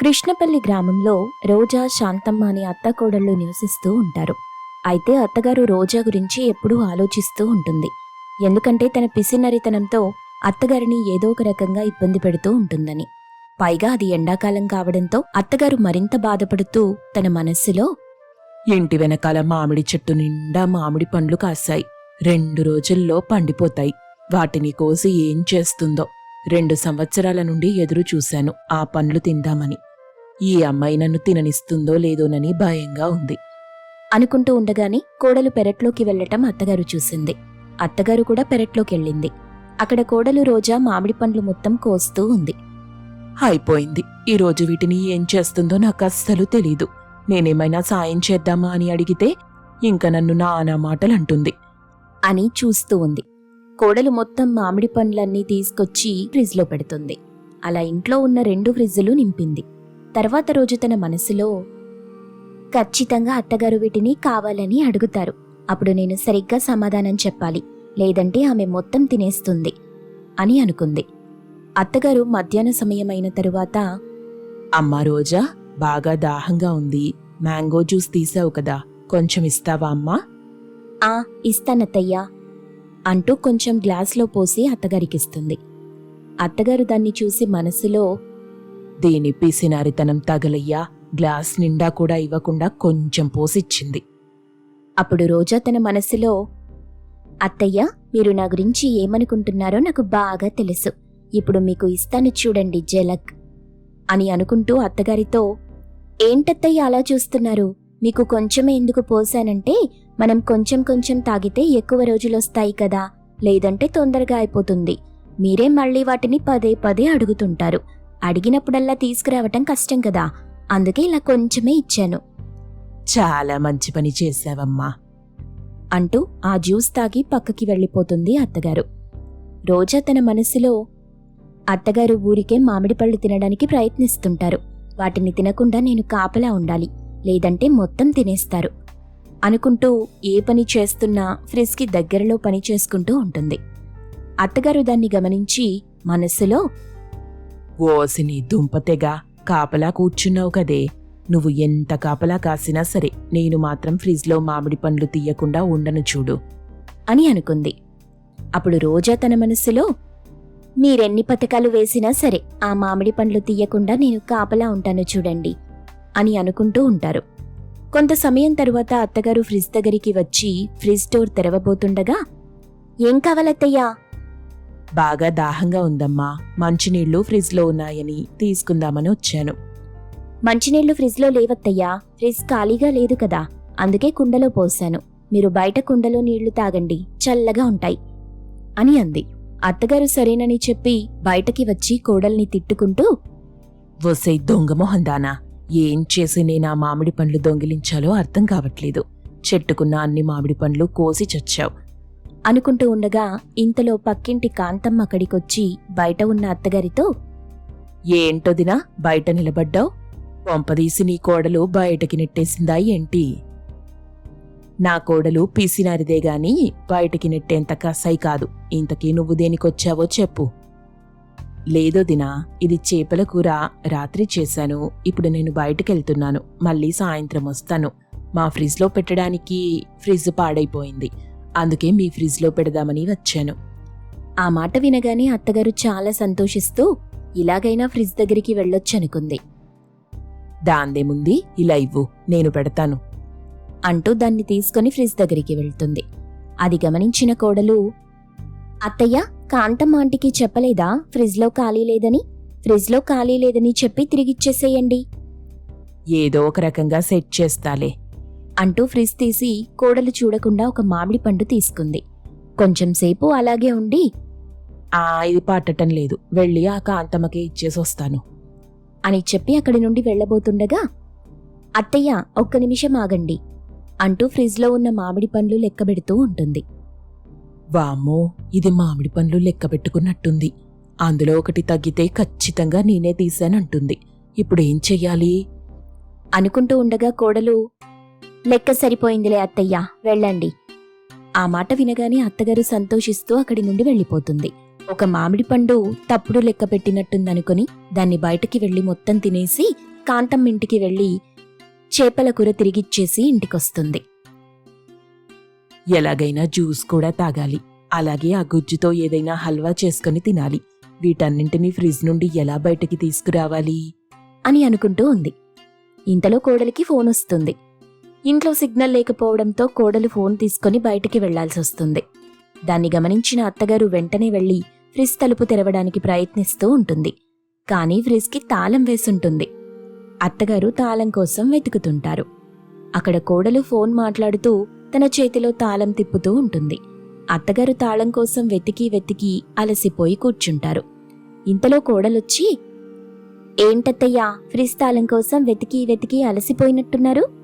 కృష్ణపల్లి గ్రామంలో రోజా శాంతమ్మ అనే అత్తకోడళ్ళు నివసిస్తూ ఉంటారు. అయితే అత్తగారు రోజా గురించి ఎప్పుడూ ఆలోచిస్తూ ఉంటుంది. ఎందుకంటే తన పిసినరితనంతో అత్తగారిని ఏదో ఒక రకంగా ఇబ్బంది పెడుతూ ఉంటుందని. పైగా అది ఎండాకాలం కావడంతో అత్తగారు మరింత బాధపడుతూ తన మనస్సులో ఇంటి వెనకాల మామిడి చెట్టు నిండా మామిడి పండ్లు కాశాయి. రెండు రోజుల్లో పండిపోతాయి. వాటిని కోసి ఏం చేస్తుందో రెండు సంవత్సరాల నుండి ఎదురు చూశాను. ఆ పండ్లు తిందామని. ఈ అమ్మాయి నన్ను తిననిస్తుందో లేదోనని భయంగా ఉంది. అనుకుంటూ ఉండగానే కోడలు పెరట్లోకి వెళ్ళటం అత్తగారు చూసింది. అత్తగారు కూడా పెరట్లోకెళ్ళింది అక్కడ కోడలు రోజా మామిడి పండ్లు మొత్తం కోస్తూ ఉంది. అయిపోయింది. ఈ రోజు వీటిని ఏం చేస్తుందో నాకు అస్సలు తెలీదు. నేనేమైనా సాయం చేద్దామా అని అడిగితే ఇంక నన్ను నానా మాటలు అంటుంది అని చూస్తూ ఉంది. కోడలు మొత్తం మామిడి పండ్లన్నీ తీసుకొచ్చి ఫ్రిడ్జ్లో పెడుతుంది. అలా ఇంట్లో ఉన్న రెండు ఫ్రిడ్జులు నింపింది. తర్వాత రోజు తన మనసులో ఖచ్చితంగా అత్తగారు వీటిని కావాలని అడుగుతారు. అప్పుడు నేను సరిగ్గా సమాధానం చెప్పాలి. లేదంటే ఆమె మొత్తం తినేస్తుంది. అని అనుకుంది. అత్తగారు మధ్యాహ్న సమయమైన తరువాత అమ్మా రోజా బాగా దాహంగా ఉంది. మ్యాంగో జ్యూస్ తీసావు కదా కొంచెం ఇస్తావా అమ్మా? ఆ ఇస్తానత్తయ్యా అంటూ కొంచెం గ్లాస్లో పోసి అత్తగారికిస్తుంది. అత్తగారు దాన్ని చూసి మనసులో దీని పిసినారితనం తగలయ్యా. గ్లాస్ నిండా కూడా ఇవ్వకుండా కొంచెం పోసిచ్చింది. అప్పుడు రోజా తన మనసులో అత్తయ్య మీరు నా గురించి ఏమనుకుంటున్నారో నాకు బాగా తెలుసు. ఇప్పుడు మీకు ఇస్తాను చూడండి జలక్ అని అనుకుంటూ అత్తగారితో ఏంటత్తయ్య అలా చూస్తున్నారు? మీకు కొంచెమే ఎందుకు పోసానంటే మనం కొంచెం కొంచెం తాగితే ఎక్కువ రోజులొస్తాయి కదా. లేదంటే తొందరగా అయిపోతుంది. మీరే మళ్ళీ వాటిని పదే పదే అడుగుతుంటారు. అడిగినప్పుడల్లా తీసుకురావటం కష్టం కదా. అందుకే ఇలా కొంచెమే ఇచ్చాను. చాలా మంచి పని చేశావమ్మా. అంటూ ఆ జ్యూస్ తాగి పక్కకి వెళ్ళిపోతుంది అత్తగారు. రోజా తన మనసులో అత్తగారు ఊరికే మామిడి పళ్ళు తినడానికి ప్రయత్నిస్తుంటారు. వాటిని తినకుండా నేను కాపలా ఉండాలి. లేదంటే మొత్తం తినేస్తారు. అనుకుంటూ ఏ పని చేస్తున్నా ఫ్రిజ్కి దగ్గరలో పని చేసుకుంటూ ఉంటుంది. అత్తగారు దాన్ని గమనించి మనస్సులో ఓసిని దుంపతెగా కాపలా కూర్చున్నావు కదే. నువ్వు ఎంత కాపలా కాసినా సరే నేను మాత్రం ఫ్రిజ్లో మామిడి పండ్లు తీయకుండా ఉండను చూడు. అని అనుకుంది. అప్పుడు రోజా తన మనస్సులో మీరెన్ని పథకాలు వేసినా సరే ఆ మామిడి పండ్లు తీయకుండా నేను కాపలా ఉంటాను చూడండి అని అనుకుంటూ ఉంటారు. కొంత సమయం తరువాత అత్తగారు ఫ్రిజ్ దగ్గరికి వచ్చి ఫ్రిజ్ డోర్ తెరవబోతుండగా ఏం కావాలత్తయ్యా? బాగా దాహంగా ఉందమ్మా. మంచినీళ్ళు ఫ్రిజ్లో ఉన్నాయని తీసుకుందామని వచ్చాను. మంచినీళ్ళు ఫ్రిజ్లో లేవత్తయ్యా. ఫ్రిజ్ ఖాళీగా లేదు కదా. అందుకే కుండలో పోశాను మీరు బయట కుండలో నీళ్ళు తాగండి. చల్లగా ఉంటాయి. అని అంది. అత్తగారు సరేనని చెప్పి బయటకి వచ్చి కోడల్ని తిట్టుకుంటూ వసై దొంగ మొహందానా ఏం చేసి నేను ఆ మామిడి పండ్లు దొంగిలించాలో అర్థం కావట్లేదు. చెట్టుకున్న అన్ని మామిడి పండ్లు కోసి చచ్చావు. అనుకుంటూ ఉండగా ఇంతలో పక్కింటి కాంతమ్మ అక్కడికొచ్చి బయట ఉన్న అత్తగారితో ఏంటోదినా బయట నిలబడ్డావు? కొంపదీసి నీ కోడలు బయటకి నెట్టేసిందా ఏంటి? నా కోడలు పీసినారిదే గాని బయటికి నెట్టేంత కసాయి కాదు. ఇంతకీ నువ్వు దేనికొచ్చావో చెప్పు. లేదో దినా ఇది చేపల కూర రాత్రి చేశాను. ఇప్పుడు నేను బయటకెళ్తున్నాను. మళ్ళీ సాయంత్రం వస్తాను. మా ఫ్రిడ్జ్లో పెట్టడానికి ఫ్రిడ్జ్ పాడైపోయింది. అందుకే మీ ఫ్రిడ్జ్లో పెడదామని వచ్చాను. ఆ మాట వినగానే అత్తగారు చాలా సంతోషిస్తూ ఇలాగైనా ఫ్రిజ్ దగ్గరికి వెళ్ళొచ్చనుకుంది. దాందేముంది ఇలా ఇవ్వు నేను పెడతాను. అంటూ దాన్ని తీసుకొని ఫ్రిజ్ దగ్గరికి వెళ్తుంది. అది గమనించిన కోడలు అత్తయ్య కాంతమ్మ ఆంటికి చెప్పలేదా? ఫ్రిజ్లో ఖాళీ లేదని? ఫ్రిజ్లో ఖాళీ లేదని చెప్పి తిరిగిచ్చేసేయండి. ఏదో ఒక రకంగా సెట్ చేస్తాలే అంటూ ఫ్రిజ్ తీసి కోడలు చూడకుండా ఒక మామిడి పండు తీసుకుంది. కొంచెం సేపు అలాగే ఉండి ఆ ఇది పట్టటం లేదు. వెళ్ళి ఆ కాంతమ్మకి ఇచ్చేసొస్తాను అని చెప్పి అక్కడి నుండి వెళ్ళబోతుండగా అత్తయ్య ఒక్క నిమిషం ఆగండి. అంటూ ఫ్రిజ్లో ఉన్న మామిడి పండ్లు లెక్కబెడుతూ ఉంటుంది. వామ్మో ఇది మామిడి పండ్లు లెక్క పెట్టుకున్నట్టుంది. అందులో ఒకటి తగ్గితే ఖచ్చితంగా నేనే తీశానంటుంది. ఇప్పుడు ఏం చెయ్యాలి? అనుకుంటూ ఉండగా కోడలు లెక్క సరిపోయిందిలే అత్తయ్య వెళ్ళండి. ఆ మాట వినగానే అత్తగారు సంతోషిస్తూ అక్కడి నుండి వెళ్ళిపోతుంది. ఒక మామిడి పండు తప్పుడు లెక్క పెట్టినట్టుందనుకొని దాన్ని బయటికి వెళ్ళి మొత్తం తినేసి కాంతం ఇంటికి వెళ్ళి చేపల కూర తిరిగిచ్చేసి ఇంటికొస్తుంది. ఎలాగైనా జ్యూస్ కూడా తాగాలి. అలాగే ఆ గుజ్జుతో ఏదైనా హల్వా చేసుకుని తినాలి. వీటన్నింటినీ ఫ్రిజ్ నుండి ఎలా బయటికి తీసుకురావాలి? అని అనుకుంటూ ఉంది. ఇంతలో కోడలికి ఫోన్ వస్తుంది. ఇంట్లో సిగ్నల్ లేకపోవడంతో కోడలు ఫోన్ తీసుకొని బయటికి వెళ్ళాల్సి వస్తుంది. దాన్ని గమనించిన అత్తగారు వెంటనే వెళ్ళి ఫ్రిజ్ తలుపు తెరవడానికి ప్రయత్నిస్తూ ఉంటుంది. కానీ ఫ్రిజ్కి తాళం వేసుంటుంది. అత్తగారు తాళం కోసం వెతుకుతుంటారు. అక్కడ కోడలు ఫోన్ మాట్లాడుతూ తన చేతిలో తాళం తిప్పుతూ ఉంటుంది. అత్తగారు తాళం కోసం వెతికి వెతికి అలసిపోయి కూర్చుంటారు. ఇంతలో కోడలొచ్చి ఏంటత్తయ్యా ఫ్రిజ్ తాళం కోసం వెతికి వెతికి అలసిపోయినట్టున్నారు?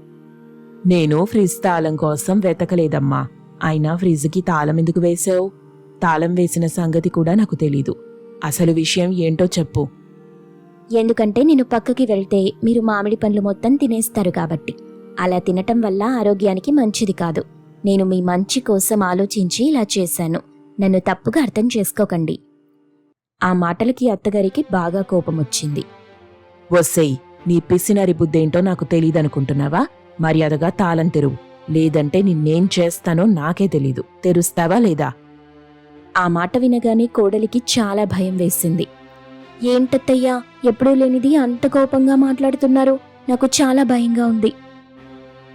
నేను ఫ్రిజ్ తాళం కోసం వెతకలేదమ్మా. అయినా ఫ్రిజ్కి తాళం ఎందుకు వేశావు? తాళం వేసిన సంగతి కూడా నాకు తెలీదు. అసలు విషయం ఏంటో చెప్పు. ఎందుకంటే నేను పక్కకి వెళ్తే మీరు మామిడి పండ్లు మొత్తం తినేస్తారు కాబట్టి. అలా తినటం వల్ల ఆరోగ్యానికి మంచిది కాదు. నేను మీ మంచి కోసం ఆలోచించి ఇలా చేశాను. నన్ను తప్పుగా అర్థం చేసుకోకండి. ఆ మాటలకి అత్తగారికి బాగా కోపం వచ్చింది వస్సేయ్ నీ పిసినరి బుద్ధేంటో నాకు తెలీదనుకుంటున్నావా? మర్యాదగా తాళం తెరువు. లేదంటే నిన్నేం చేస్తానో నాకే తెలీదు. తెరుస్తావా లేదా? ఆ మాట వినగానే కోడలికి చాలా భయం వేసింది. ఏంటత్తయ్యా ఎప్పుడూ లేనిది అంత కోపంగా మాట్లాడుతున్నారు. నాకు చాలా భయంగా ఉంది.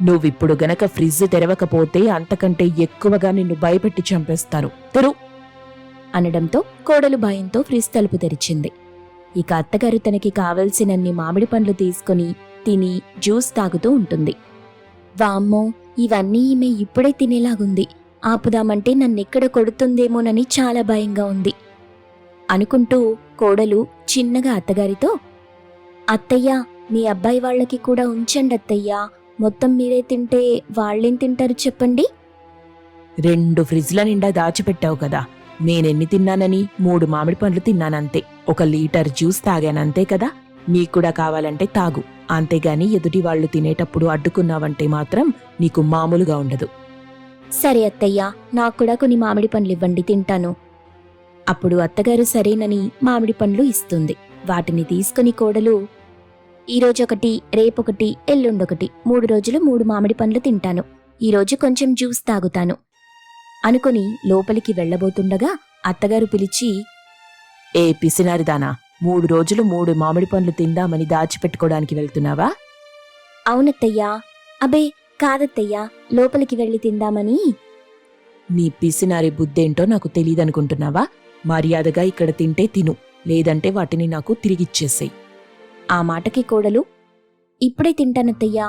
నువ్విప్పుడు గనక ఫ్రిడ్జ్ తెరవకపోతే అంతకంటే ఎక్కువగా నిన్ను భయపెట్టి చంపేస్తాను తెరు! అనడంతో కోడలు భయంతో ఫ్రిజ్ తలుపు తెరిచింది. ఇక అత్తగారు తనకి కావలసినన్ని మామిడి పండ్లు తీసుకొని తిని జ్యూస్ తాగుతూ ఉంటుంది. వామ్మో ఇవన్నీ ఈమె ఇప్పుడే తినేలాగుంది. ఆపుదామంటే నన్నెక్కడ కొడుతుందేమోనని చాలా భయంగా ఉంది. అనుకుంటూ కోడలు చిన్నగా అత్తగారితో అత్తయ్య మీ అబ్బాయి వాళ్ళకి కూడా ఉంచండి అత్తయ్య. మొత్తం మీరే తింటే వాళ్ళేం తింటారు చెప్పండి. రెండు ఫ్రిడ్జ్ల నిండా దాచిపెట్టావు కదా. నేనెన్ని తిన్నానని మూడు మామిడి పండ్లు తిన్నానంతే. ఒక లీటర్ జ్యూస్ తాగానంతే కదా. నీకు కూడా కావాలంటే తాగు. అంతేగాని ఎదుటి వాళ్ళు తినేటప్పుడు అడ్డుకున్నావంటే మాత్రం నీకు మామూలుగా ఉండదు. సరే అత్తయ్య నాకు కూడా కొన్ని మామిడి పండ్లు ఇవ్వండి తింటాను. అప్పుడు అత్తగారు సరేనని మామిడి పండ్లు ఇస్తుంది. వాటిని తీసుకుని కోడలు ఈరోజొకటి రేపొకటి ఎల్లుండొకటి మూడు రోజులు మూడు మామిడి పండ్లు తింటాను. ఈరోజు కొంచెం జ్యూస్ తాగుతాను. అనుకుని లోపలికి వెళ్ళబోతుండగా అత్తగారు పిలిచి ఏ పిసినారిదానా మూడు రోజులు మూడు మామిడి పండ్లు తిందామని దాచిపెట్టుకోవడానికి వెళ్తున్నావా? అవునత్తయ్యా. అబే కాదత్తయ్యా. లోపలికి వెళ్ళి తిందామని. నీ పిసినారి బుద్ధేంటో నాకు తెలియదనుకుంటున్నావా మర్యాదగా ఇక్కడ తింటే తిను లేదంటే వాటిని నాకు తిరిగిచ్చేసేయ్. ఆ మాటకి కోడలు ఇప్పుడే తింటానత్తయ్యా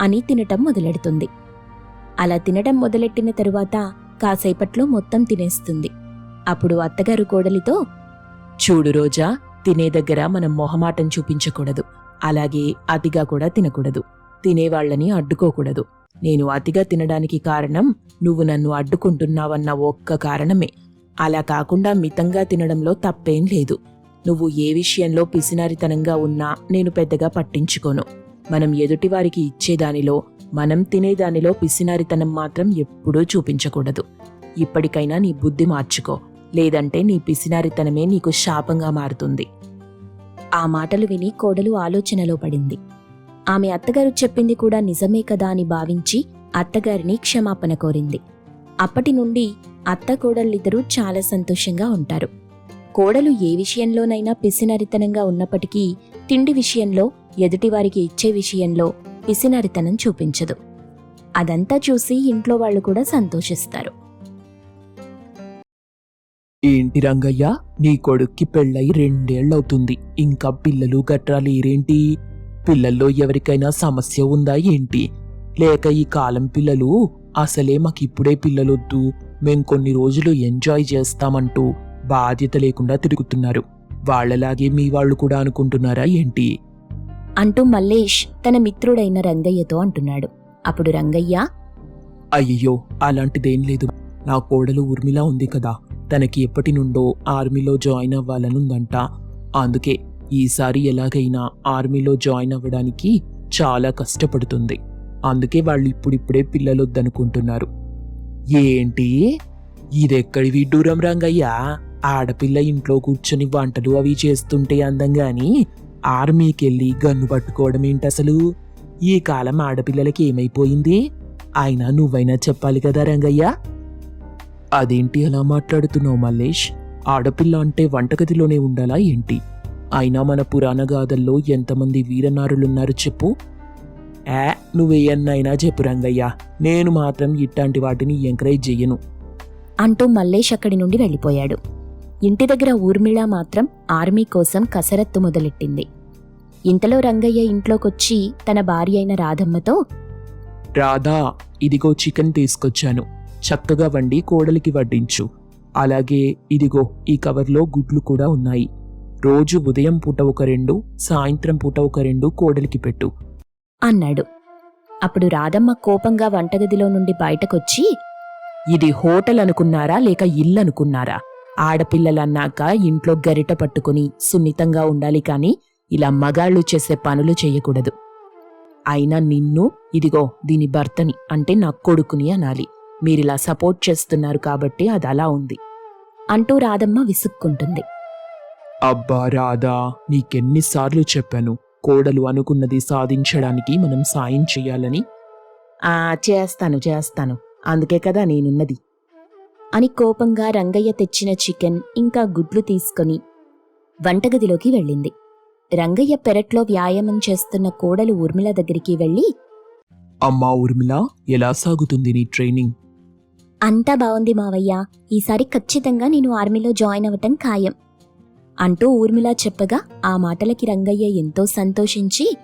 అని తినటం మొదలెడుతుంది. అలా తినటం మొదలెట్టిన తరువాత కాసేపట్లో మొత్తం తినేస్తుంది. అప్పుడు అత్తగారు కోడలితో చూడు రోజా తినే దగ్గర మనం మొహమాటం చూపించకూడదు. అలాగే అతిగా కూడా తినకూడదు. తినేవాళ్ళని అడ్డుకోకూడదు. నేను అతిగా తినడానికి కారణం నువ్వు నన్ను అడ్డుకుంటున్నావన్న ఒక్క కారణమే. అలా కాకుండా మితంగా తినడంలో తప్పేం లేదు. నువ్వు ఏ విషయంలో పిసినారితనంగా ఉన్నా నేను పెద్దగా పట్టించుకోను. మనం ఎదుటివారికి ఇచ్చేదానిలో మనం తినేదానిలో పిసినారితనం మాత్రం ఎప్పుడూ చూపించకూడదు. ఇప్పటికైనా నీ బుద్ధి మార్చుకో. లేదంటే నీ పిసినారితనమే నీకు శాపంగా మారుతుంది. ఆ మాటలు విని కోడలు ఆలోచనలో పడింది. ఆమె అత్తగారు చెప్పింది కూడా నిజమే కదా అని భావించి అత్తగారిని క్షమాపణ కోరింది. అప్పటి నుండి అత్త కోడళ్ళిద్దరూ చాలా సంతోషంగా ఉంటారు. కోడలు ఏ విషయంలోనైనా పిసినరితనంగా ఉన్నప్పటికీ తిండి విషయంలో ఎదుటివారికి ఇచ్చే విషయంలో పిసినరితనం చూపించదు. అదంతా చూసి ఇంట్లో వాళ్ళు కూడా సంతోషిస్తారు. ఏంటి రంగయ్య? నీ కొడుక్కి పెళ్ళై రెండేళ్ళవుతుంది ఇంకా పిల్లలు గట్రా లేరేంటి పిల్లల్లో ఎవరికైనా సమస్య ఉందా ఏంటి? లేక ఈ కాలం పిల్లలు అసలే మాకిప్పుడే పిల్లలొద్దు. మేం కొన్ని రోజులు ఎంజాయ్ చేస్తామంటూ బాధ్యత లేకుండా తిరుగుతున్నారు. వాళ్ళలాగే మీ వాళ్ళు కూడా అనుకుంటున్నారా ఏంటి? అంటూ మల్లేష్ తన మిత్రుడైన రంగయ్యతో అంటున్నాడు. అప్పుడు రంగయ్య అయ్యో అలాంటిదేం లేదు. నా కోడలు ఊర్మిళ ఉంది కదా. తనకి ఎప్పటి నుండో ఆర్మీలో జాయిన్ అవ్వాలనుందంట. అందుకే ఈసారి ఎలాగైనా ఆర్మీలో జాయిన్ అవ్వడానికి చాలా కష్టపడుతుంది. అందుకే వాళ్ళు ఇప్పుడిప్పుడే పిల్లలొద్దనుకుంటున్నారు. ఏంటి? ఇదెక్కడి విడ్డూరం రంగయ్యా? ఆడపిల్ల ఇంట్లో కూర్చొని వంటలు అవి చేస్తుంటే అందంగాని ఆర్మీకెళ్ళి గన్ను పట్టుకోవడం ఏంటసలు ఈ కాలం ఆడపిల్లలకి ఏమైపోయింది? అయినా నువ్వైనా చెప్పాలి కదా రంగయ్య. అదేంటి అలా మాట్లాడుతున్నావు మల్లేష్? ఆడపిల్ల అంటే వంటగదిలోనే ఉండాలా ఏంటి? అయినా మన పురాణ గాథల్లో ఎంతమంది వీరనారులున్నారు చెప్పు. ఏ నువ్వేయన్నైనా చెప్పు రంగయ్య. నేను మాత్రం ఇట్లాంటి వాటిని ఎంకరేజ్ చెయ్యను. అంటూ మల్లేష్ అక్కడి నుండి వెళ్ళిపోయాడు. ఇంటి దగ్గర ఊర్మిళ మాత్రం ఆర్మీ కోసం కసరత్తు మొదలెట్టింది. ఇంతలో రంగయ్య ఇంట్లోకొచ్చి తన భార్య అయిన రాధమ్మతో రాధా ఇదిగో చికెన్ తీసుకొచ్చాను. చక్కగా వండి కోడలికి వడ్డించు. అలాగే ఇదిగో ఈ కవర్లో గుడ్లు కూడా ఉన్నాయి. రోజు ఉదయం పూట ఒక రెండు సాయంత్రం పూట ఒక రెండు కోడలికి పెట్టు. అన్నాడు. అప్పుడు రాధమ్మ కోపంగా వంటగదిలో నుండి బయటకొచ్చి ఇది హోటల్ అనుకున్నారా లేక ఇల్లు అనుకున్నారా? ఆడపిల్లలన్నాక ఇంట్లో గరిట పట్టుకుని సున్నితంగా ఉండాలి కాని ఇలా మగాళ్ళు చేసే పనులు చేయకూడదు. అయినా నిన్ను ఇదిగో దీని భర్తని అంటే నా కొడుకుని అనాలి. మీరిలా సపోర్ట్ చేస్తున్నారు కాబట్టి అది అలా ఉంది. అంటూ రాధమ్మ విసుక్కుంటుంది. అబ్బా రాధా నీకెన్నిసార్లు చెప్పాను కోడలు అనుకున్నది సాధించడానికి మనం సాయం చెయ్యాలని. ఆ చేస్తాను చేస్తాను. అందుకే కదా నేనున్నది. అని కోపంగా రంగయ్య తెచ్చిన చికెన్ ఇంకా గుడ్లు తీసుకొని వంటగదిలోకి వెళ్ళింది. రంగయ్య పెరట్లో వ్యాయామం చేస్తున్న కోడలు ఊర్మిళ దగ్గరికి వెళ్ళి అమ్మా ఊర్మిళ ఎలా సాగుతుంది నీ ట్రైనింగ్? అంతా బాగుంది మావయ్య. ఈసారి ఖచ్చితంగా నేను ఆర్మీలో జాయిన్ అవ్వటం ఖాయం. అంటూ ఊర్మిళ చెప్పగా ఆ మాటలకి రంగయ్య ఎంతో సంతోషించి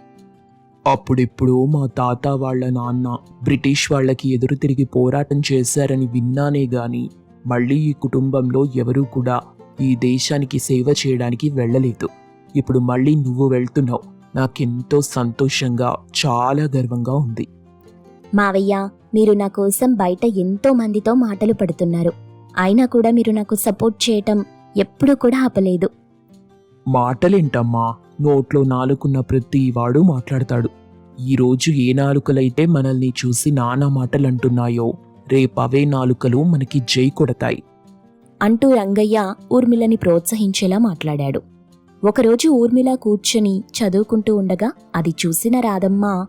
అప్పుడిప్పుడు మా తాత వాళ్ళ నాన్న బ్రిటిష్ వాళ్ళకి ఎదురు తిరిగి పోరాటం చేశారని విన్నానే గాని మళ్ళీ ఈ కుటుంబంలో ఎవరూ కూడా ఈ దేశానికి సేవ చేయడానికి వెళ్ళలేదు. ఇప్పుడు మళ్ళీ నువ్వు వెళ్తున్నావు. నాకెంతో సంతోషంగా చాలా గర్వంగా ఉంది. మావయ్య మీరు నా కోసం బయట ఎంతో మందితో మాటలు పడుతున్నారు. అయినా కూడా మీరు నాకు సపోర్ట్ చేయటం ఎప్పుడూ కూడా ఆపలేదు. మాటలేంటమ్మా? నోట్లో నాలుకున్న ప్రతి వాడు మాట్లాడతాడు. ఈ రోజు ఏ నాలుకలైతే మనల్ని చూసి నానా మాటలంటున్నాయో రేపవే నాలుకలు మనకి జై కొడతాయి. అంటూ రంగయ్య ఊర్మిళని ప్రోత్సహించేలా మాట్లాడాడు. ఒకరోజు ఊర్మిళ కూర్చొని చదువుకుంటూ ఉండగా అది చూసిన రాధమ్మ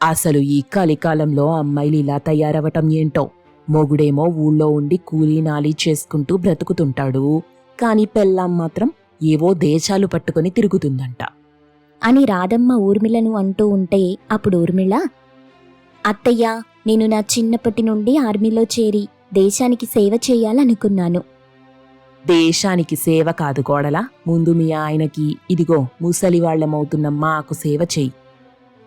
అసలు ఈ కలికాలంలో అమ్మాయిలు ఇలా తయారవటం ఏంటో? మొగుడేమో ఊళ్ళో ఉండి కూలీ నాలి చేసుకుంటూ బ్రతుకుతుంటాడు. కాని పెళ్ళాం మాత్రం ఏవో దేశాలు పట్టుకొని తిరుగుతుందంట. అని రాధమ్మ ఊర్మిళను అంటూ ఉంటే అప్పుడు ఊర్మిళ అత్తయ్య నేను నా చిన్నప్పటి నుండి ఆర్మీలో చేరి దేశానికి సేవ చేయాలనుకున్నాను. దేశానికి సేవ కాదు కోడలా. ముందు మీ ఆయనకి ఇదిగో ముసలి వాళ్ళమవుతున్న మాకు సేవ చెయ్యి.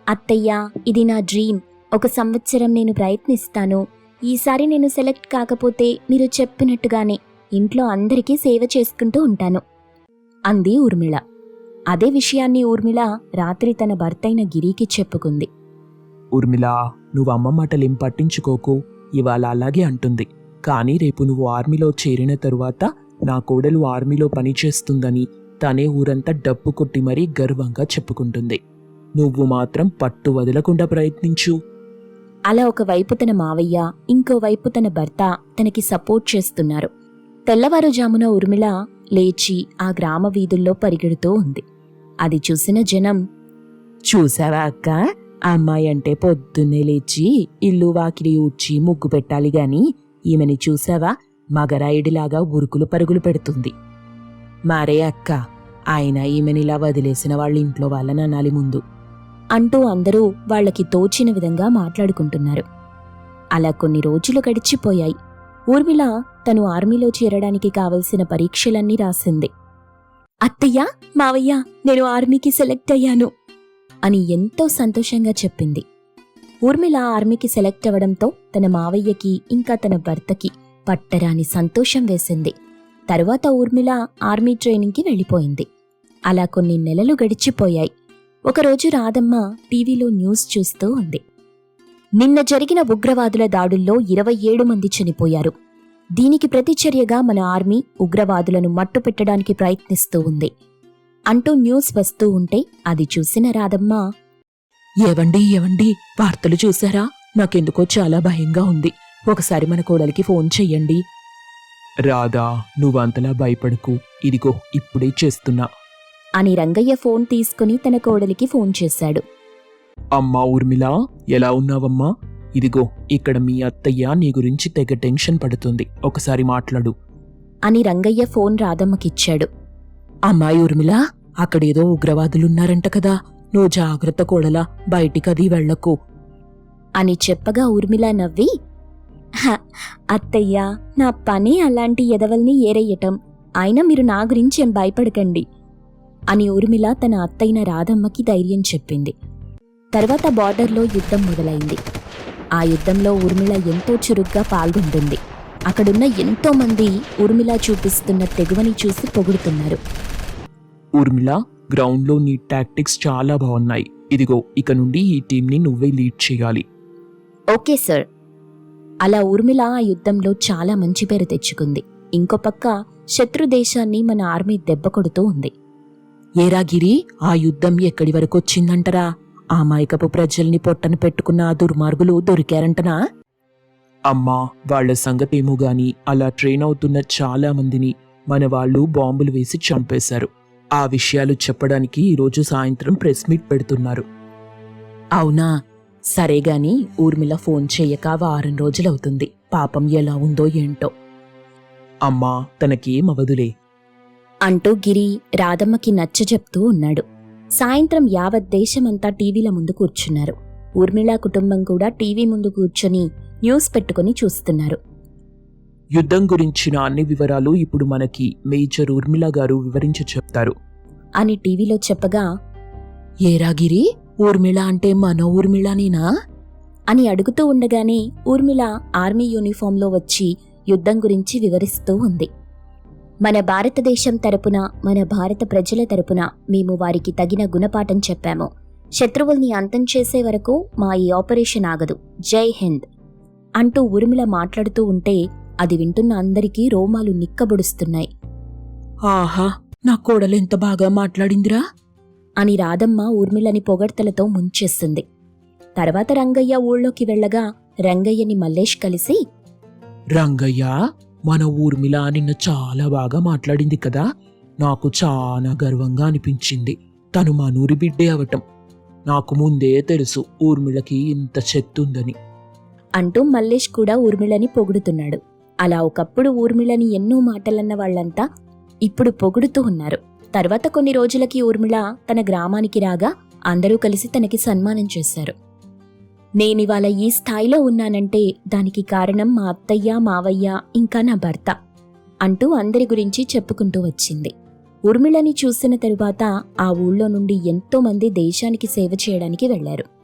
అత్తయ్య ఇది నా డ్రీమ్ ఒక సంవత్సరం నేను ప్రయత్నిస్తాను. ఈసారి నేను సెలెక్ట్ కాకపోతే మీరు చెప్పినట్టుగానే ఇంట్లో అందరికీ సేవ చేసుకుంటూ ఉంటాను అంది ఊర్మిళ. అదే విషయాన్ని ఊర్మిళ రాత్రి తన భర్తైన గిరికి చెప్పుకుంది. ఊర్మిళ నువ్వు అమ్మ మాటలేం పట్టించుకోకు ఇవాళ అలాగే అంటుంది. కానీ రేపు నువ్వు ఆర్మీలో చేరిన తరువాత నా కోడలు ఆర్మీలో పనిచేస్తుందని తనే ఊరంతా డబ్బు కొట్టి మరీ గర్వంగా చెప్పుకుంటుంది. నువ్వు మాత్రం పట్టు వదలకుండా ప్రయత్నించు. అలా ఒకవైపు తన మావయ్య ఇంకోవైపు తన భర్త తనకి సపోర్ట్ చేస్తున్నారు. తెల్లవారుజామున ఊర్మిళ లేచి ఆ గ్రామ వీధుల్లో పరిగెడుతూ ఉంది. అది చూసిన జనం చూసావా అక్క? అమ్మాయి అంటే పొద్దున్నే లేచి ఇల్లు వాకిలి ఊడ్చి ముగ్గు పెట్టాలి గాని ఈమెని చూసావా? మగరాయుడిలాగా ఉరుకులు పరుగులు పెడుతుంది. మరే అక్క ఆయన ఈమెనిలా వదిలేసిన వాళ్ళ ఇంట్లో వాళ్ళని అనాలి ముందు. అంటూ అందరూ వాళ్ళకి తోచిన విధంగా మాట్లాడుకుంటున్నారు. అలా కొన్ని రోజులు గడిచిపోయాయి. ఊర్మిళ తను ఆర్మీలో చేరడానికి కావలసిన పరీక్షలన్నీ రాసింది. అత్తయ్య మావయ్య నేను ఆర్మీకి సెలెక్ట్ అయ్యాను అని ఎంతో సంతోషంగా చెప్పింది. ఊర్మిళ ఆర్మీకి సెలెక్ట్ అవ్వడంతో తన మావయ్యకి ఇంకా తన భర్తకి పట్టరాని సంతోషం వేసింది. తరువాత ఊర్మిళ ఆర్మీ ట్రైనింగ్కి వెళ్ళిపోయింది. అలా కొన్ని నెలలు గడిచిపోయాయి. ఒకరోజు రాధమ్మ టీవీలో న్యూస్ చూస్తూ ఉంది. నిన్న జరిగిన ఉగ్రవాదుల దాడుల్లో ఇరవై ఏడు మంది చనిపోయారు. దీనికి ప్రతిచర్యగా మన ఆర్మీ ఉగ్రవాదులను మట్టుపెట్టడానికి ప్రయత్నిస్తూ ఉంది. అంటూ న్యూస్ వస్తూ ఉంటే అది చూసిన రాధమ్మ ఏవండి ఏవండి వార్తలు చూసారా నాకెందుకో చాలా భయంగా ఉంది. ఒకసారి మన కోడలికి ఫోన్ చెయ్యండి. రాధా నువ్వంతలా భయపడకు. ఇదిగో ఇప్పుడే చేస్తున్నా. అని రంగయ్య ఫోన్ తీసుకుని తన కోడలికి ఫోన్ చేశాడు. అమ్మా ఊర్మిళ ఎలా ఉన్నావమ్మా? ఇదిగో ఇక్కడ మీ అత్తయ్య నీ గురించి తెగ టెన్షన్ పడుతుంది. ఒకసారి మాట్లాడు. అని రంగయ్య ఫోన్ రాధమ్మకిచ్చాడు. అమ్మాయి ఊర్మిళ అక్కడేదో ఉగ్రవాదులున్నారంట కదా. నువ్వు జాగ్రత్త కోడలా బయటికది వెళ్ళకు. అని చెప్పగా ఊర్మిళ నవ్వి "హ, అత్తయ్య నా పని అలాంటి ఎదవల్ని ఏరయ్యటం. అయినా మీరు నా గురించి ఏం భయపడకండి. అని ఊర్మిళ తన అత్తైన రాధమ్మకి ధైర్యం చెప్పింది. తర్వాత బార్డర్లో యుద్ధం మొదలైంది. ఆ యుద్ధంలో ఊర్మిళ ఎంతో చురుగ్గా పాల్గొంటుంది. అక్కడున్న ఎంతో మంది ఊర్మిళ చూపిస్తున్న తెగువని చూసి పొగుడుతున్నారు. ఊర్మిళ గ్రౌండ్లో నీ టాక్టిక్స్ చాలా బాగున్నాయి. ఇదిగో ఇక నుండి ఈ టీంని నువ్వే లీడ్ చేయాలి. Okay sir. అలా ఊర్మిళ ఆ యుద్ధంలో చాలా మంచి పేరు తెచ్చుకుంది. ఇంకో పక్క శత్రు దేశాన్ని మన ఆర్మీ దెబ్బ కొడుతూ ఉంది. ఏరాగిరి ఆ యుద్ధం ఎక్కడి వరకు వచ్చిందంటరా? ఆ మైకపు ప్రజల్ని పొట్టన పెట్టుకున్న ఆ దుర్మార్గులు దొరికారంటనా? అమ్మా వాళ్ళ సంగతేమో గాని అలా ట్రైన్ అవుతున్న చాలా మందిని మన వాళ్ళు బాంబులు వేసి చంపేశారు. ఆ విషయాలు చెప్పడానికి ఈరోజు సాయంత్రం ప్రెస్ మీట్ పెడుతున్నారు. అవునా? సరే గాని ఊర్మిళ ఫోన్ చెయ్యక వారం రోజులవుతుంది. పాపం ఎలా ఉందో ఏంటో. అమ్మా తనకేం అవదులే. అంటూ గిరి రాధమ్మకి నచ్చ చెప్తూ ఉన్నాడు. సాయంత్రం యావత్ దేశమంతా టీవీల ముందు కూర్చున్నారు. ఊర్మిళ కుటుంబం కూడా టీవీ ముందు కూర్చొని న్యూస్ పెట్టుకుని చూస్తున్నారు. యుద్ధం గురించిన అన్ని వివరాలు ఇప్పుడు మనకి మేజర్ ఊర్మిళ గారు వివరించి చెప్తారు. అని టీవీలో చెప్పగా ఏరాగిరి ఊర్మిళ అంటే మన ఊర్మిళనేనా? అని అడుగుతూ ఉండగానే ఊర్మిళ ఆర్మీ యూనిఫాంలో వచ్చి యుద్ధం గురించి వివరిస్తూ ఉంది. మన భారతదేశం తరపున మన భారత ప్రజల తరపున మేము వారికి తగిన గుణపాఠం చెప్పాము. శత్రువుల్ని అంతం చేసే వరకు మా ఈ ఆపరేషన్ ఆగదు. జై హింద్. అంటూ ఊర్మిళ మాట్లాడుతూ ఉంటే అది వింటున్న అందరికీ రోమాలు నిక్కబొడుస్తున్నాయి. ఆహా నా కోడలు ఎంత బాగా మాట్లాడిందిరా? అని రాధమ్మ ఊర్మిళని పొగడ్తలతో ముంచేస్తుంది. తర్వాత రంగయ్య ఊళ్ళోకి వెళ్ళగా రంగయ్యని మల్లేష్ కలిసి రంగయ్య? మన ఊర్మిళ నిన్న చాలా బాగా మాట్లాడింది కదా? నాకు చాలా గర్వంగా అనిపించింది. తను మా నూరి బిడ్డే అవటం. నాకు ముందే తెలుసు ఊర్మిళకి ఇంత చెత్తుందని. అంటూ మల్లేష్ కూడా ఊర్మిళని పొగుడుతున్నాడు. అలా ఒకప్పుడు ఊర్మిళని ఎన్నో మాటలన్న వాళ్ళంతా ఇప్పుడు పొగుడుతూ ఉన్నారు. తర్వాత కొన్ని రోజులకి ఊర్మిళ తన గ్రామానికి రాగా అందరూ కలిసి తనకి సన్మానం చేశారు. నేనివాళ ఈ స్థాయిలో ఉన్నానంటే దానికి కారణం మా అత్తయ్య మావయ్య ఇంకా నా భర్త అంటూ అందరి గురించి చెప్పుకుంటూ వచ్చింది. ఉర్మిళని చూసిన తరువాత ఆ ఊళ్ళో నుండి ఎంతోమంది దేశానికి సేవ చేయడానికి వెళ్ళారు.